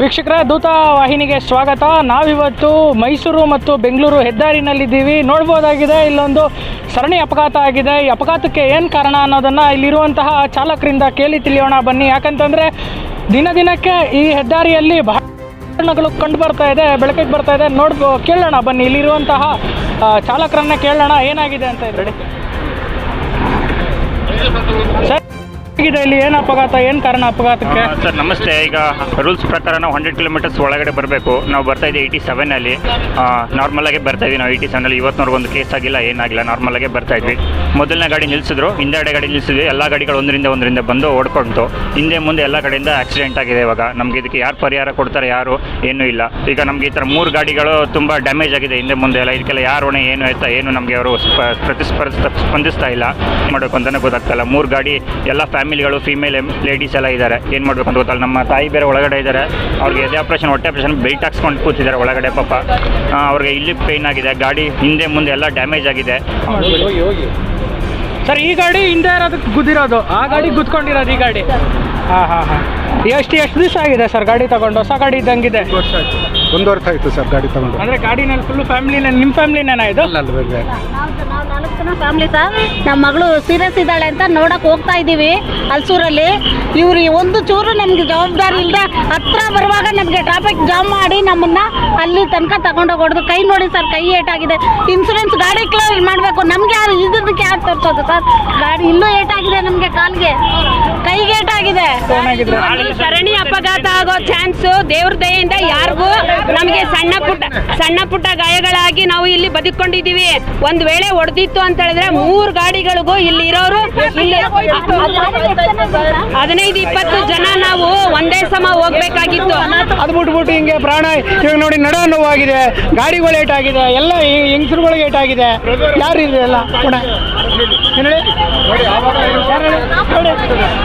ವೀಕ್ಷಕರೇ ದೂತ ವಾಹಿನಿಗೆ ಸ್ವಾಗತ. ನಾವಿವತ್ತು ಮೈಸೂರು ಮತ್ತು ಬೆಂಗಳೂರು ಹೆದ್ದಾರಿನಲ್ಲಿದ್ದೀವಿ. ನೋಡ್ಬೋದಾಗಿದೆ, ಇಲ್ಲೊಂದು ಸರಣಿ ಅಪಘಾತ ಆಗಿದೆ. ಈ ಅಪಘಾತಕ್ಕೆ ಏನು ಕಾರಣ ಅನ್ನೋದನ್ನು ಇಲ್ಲಿರುವಂತಹ ಚಾಲಕರಿಂದ ಕೇಳಿ ತಿಳಿಯೋಣ ಬನ್ನಿ. ಯಾಕಂತಂದರೆ, ದಿನ ದಿನಕ್ಕೆ ಈ ಹೆದ್ದಾರಿಯಲ್ಲಿ ಬಹಳ ಗಳು ಕಂಡು ಬರ್ತಾ ಇದೆ, ಬೆಳಕಿಗೆ ಬರ್ತಾ ಇದೆ. ನೋಡ್ಬೋ, ಕೇಳೋಣ ಬನ್ನಿ. ಇಲ್ಲಿರುವಂತಹ ಚಾಲಕರನ್ನ ಕೇಳೋಣ. ಏನಾಗಿದೆ ಅಂತ ಹೇಳಿ ಸರ್ ಹೇಗಿದೆ ಇಲ್ಲಿ ಏನು ಅಪಘಾತ, ಏನು ಕಾರಣ ಅಪಘಾತಕ್ಕೆ? ಸರ್, ನಮಸ್ತೆ. ಈಗ ರೂಲ್ಸ್ ಪ್ರಕಾರ ನಾವು ಹಂಡ್ರೆಡ್ ಕಿಲೋಮೀಟರ್ಸ್ ಒಳಗಡೆ ಬರಬೇಕು. ನಾವು ಬರ್ತಾ ಇದ್ದೀವಿ ಏಯ್ಟಿ ಸೆವೆನಲ್ಲಿ ಆಗಿ ಬರ್ತಾ ಇದ್ವಿ ನಾವು ಏಯ್ಟಿ ಸೆವೆನಲ್ಲಿ ಇವತ್ತಿನವರೆಗೂ ಒಂದು ಕೇಸ್ ಆಗಿಲ್ಲ, ಏನಾಗಿಲ್ಲ. ನಾರ್ಮಲಾಗೆ ಬರ್ತಾ ಇದ್ವಿ. ಮೊದಲನೇ ಗಾಡಿ ನಿಲ್ಲಿಸಿದ್ರು ಹಿಂದೆ ಗಾಡಿ ನಿಲ್ಲಿಸಿದ್ವಿ ಎಲ್ಲ ಗಾಡಿಗಳು ಒಂದರಿಂದ ಒಂದರಿಂದ ಬಂದು ಓಡ್ಕೊಂಡು ಹಿಂದೆ ಮುಂದೆ ಎಲ್ಲ ಕಡೆಯಿಂದ ಆಕ್ಸಿಡೆಂಟ್ ಆಗಿದೆ ಇವಾಗ. ನಮಗೆ ಇದಕ್ಕೆ ಯಾರು ಪರಿಹಾರ ಕೊಡ್ತಾರೆ, ಯಾರು ಏನೂ ಇಲ್ಲ. ಈಗ ನಮಗೆ ಈ ಥರ ಮೂರು ಗಾಡಿಗಳು ತುಂಬ ಡ್ಯಾಮೇಜ್ ಆಗಿದೆ ಹಿಂದೆ ಮುಂದೆ ಎಲ್ಲ. ಇದಕ್ಕೆಲ್ಲ ಯಾರು ಹೊಣೆ, ಏನು ಆಯ್ತಾ, ಏನು ನಮಗೆ ಅವರು ಸ್ಪ- ಪ್ರತಿಸ್ಪರ್ಧ, ಸ್ಪಂದಿಸ್ತಾ ಇಲ್ಲ. ಮಾಡಬೇಕು ಅಂತಲೇ ಗೊತ್ತಾಗ್ತಾಯಿಲ್ಲ ಮೂರು ಗಾಡಿ, ಎಲ್ಲ ಫ್ಯಾಮಿಲಿಗಳು ಫೀಮೇಲ್ ಲೇಡೀಸ್ ಎಲ್ಲ ಇದ್ದಾರೆ. ಏನು ಮಾಡಬೇಕು ಅಂತ ಗೊತ್ತಲ್ಲ ನಮ್ಮ ತಾಯಿ ಬೇರೆ ಒಳಗಡೆ ಇದ್ದಾರೆ. ಅವ್ರಿಗೆ ಎದೆ ಆಪ್ರೇಷನ್ ಹೊಟ್ಟೆ ಆಪ್ರೇಷನ್ ಬೆಲ್ಟ್ ಹಾಕ್ಸ್ಕೊಂಡು ಕೂತಿದ್ದಾರೆ ಒಳಗಡೆ ಪಾಪ. ಅವ್ರಿಗೆ ಇಲ್ಲಿ ಪೇಯ್ನ್ ಆಗಿದೆ. ಗಾಡಿ ಹಿಂದೆ ಮುಂದೆ ಎಲ್ಲ ಡ್ಯಾಮೇಜ್ ಆಗಿದೆ. ಸರ್, ಈ ಗಾಡಿ ಹಿಂದೆ ಇರೋದಕ್ಕೆ ಗುದ್ದಿರೋದು. ಆ ಗಾಡಿ ಗುದ್ಕೊಂಡಿರೋದು ಈ ಗಾಡಿ. ಹಾಂ ಹಾಂ ಹಾಂ. ಎಷ್ಟು ಎಷ್ಟು ದಿವಸ ಆಗಿದೆ ಸರ್ ಗಾಡಿ ತಗೊಂಡು? ಹೊಸ ಗಾಡಿ ಇದ್ದಂಗಿದೆ. ವರ್ಷ ಆಯ್ತು. ಒಂದು ವರ್ಷ ಆಯ್ತು ಸರ್ ಗಾಡಿ ತಗೊಂಡು. ಅಂದ್ರೆ ಗಾಡಿನಲ್ಲಿ ಫುಲ್ ಫ್ಯಾಮಿಲಿನ ನಿಮ್ಮ ಫ್ಯಾಮಿಲಿನೇನಾ ಇದು? ಅಲ್ಲ ಅಲ್ಲ ಬೇರೆ. ಬೇರೆ. ನಾವು ನಾವು ನಾಲ್ಕು ಜನ ಫ್ಯಾಮಿಲಿ ಸರ್ ನಮ್ಮ ಮಗಳು ಸೀರಿಯಸ್ ಇದ್ದಾಳೆ ಅಂತ ನೋಡಕ್ ಹೋಗ್ತಾ ಇದ್ದೀವಿ ಹಲ್ಸೂರಲ್ಲಿ ಇವ್ರಿ ಒಂದು ಚೂರು ನಮ್ಗೆ ಜವಾಬ್ದಾರಿ ಇಲ್ಲದೆ ಹತ್ರ ಬರುವಾಗ ನಮಗೆ ಟ್ರಾಫಿಕ್ ಜಾಮ್ ಮಾಡಿ ನಮ್ಮನ್ನ ಅಲ್ಲಿ ತನಕ ತಗೊಂಡೋಗ್ಬಾರ್ದು ಕೈ ನೋಡಿ ಸರ್ ಕೈ ಏಟಾಗಿದೆ. ಇನ್ಸೂರೆನ್ಸ್ ಗಾಡಿ ಕ್ಲಿಯರ್ ಮಾಡಬೇಕು. ನಮ್ಗೆ ಯಾರು ಇದಕ್ಕೆ ಯಾರು ತೋರಿಸೋದು ಸರ್? ಗಾಡಿ ಇಲ್ಲೂ ಏಟಾಗಿದೆ ನಮಗೆ ಕಾಲ್ಗೆ. ಕೈಗೆ ಏಟಾಗಿದೆ. ಸರಣಿ ಅಪಘಾತ ಆಗೋ ಚಾನ್ಸ್ ದೇವ್ರ ದಯೆಯಿಂದ ಯಾರಿಗೂ ನಮಗೆ ಸಣ್ಣ ಪುಟ್ಟ ಸಣ್ಣ ಪುಟ್ಟ ಗಾಯಗಳಾಗಿ ನಾವು ಇಲ್ಲಿ ಬದುಕೊಂಡಿದ್ದೀವಿ ಒಂದ್ ವೇಳೆ ಹೊಡೆದಿತ್ತು ಅಂತ ಹೇಳಿದ್ರೆ ಮೂರು ಗಾಡಿಗಳಿಗೂ ಇಲ್ಲಿ ಇರೋರು ಇಲ್ಲಿ ಹದಿನೈದು, ಇಪ್ಪತ್ತು ಜನ ನಾವು ಒಂದೇ ಸಮ ಹೋಗ್ಬೇಕಾಗಿತ್ತು. ಅದು ಬಿಟ್ಬಿಟ್ಟು ಹಿಂಗೆ ಪ್ರಾಣ, ಇವಾಗ ನೋಡಿ ನಡ ನೋವಾಗಿದೆ ಗಾಡಿಗಳು ಏಟಾಗಿದೆ ಎಲ್ಲ ಹೆಂಗಸರುಗಳಿಗೆ ಏಟಾಗಿದೆ ಯಾರು ಇದೆ ಎಲ್ಲ?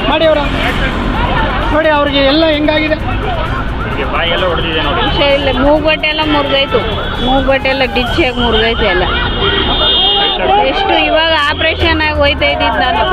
ಮಾಡಿ ಅವರ. ನೋಡಿ ಅವ್ರಿಗೆ ಎಲ್ಲ ಹೆಂಗಾಗಿದೆ. ಹೀಗೆ ಬಾಯೆಲ್ಲ ಹೊಡೆದಿದೆ ನೋಡಿ. ಇಲ್ಲ ಮೂಗ್ಬಟ್ಟೆ ಎಲ್ಲ ಮುರಿದೈತು ಮೂಗ್ಬಟ್ಟೆ ಎಲ್ಲ ಡಿಚ್ಚಾಗಿ ಮುರಿದೈತೆ ಎಲ್ಲ. ಎಷ್ಟು ಇವಾಗ ಆಪ್ರೇಷನ್ ಆಗಿ ಹೋಯ್ತಾ ಇದ್ದಿದ್ದು ನಾನು.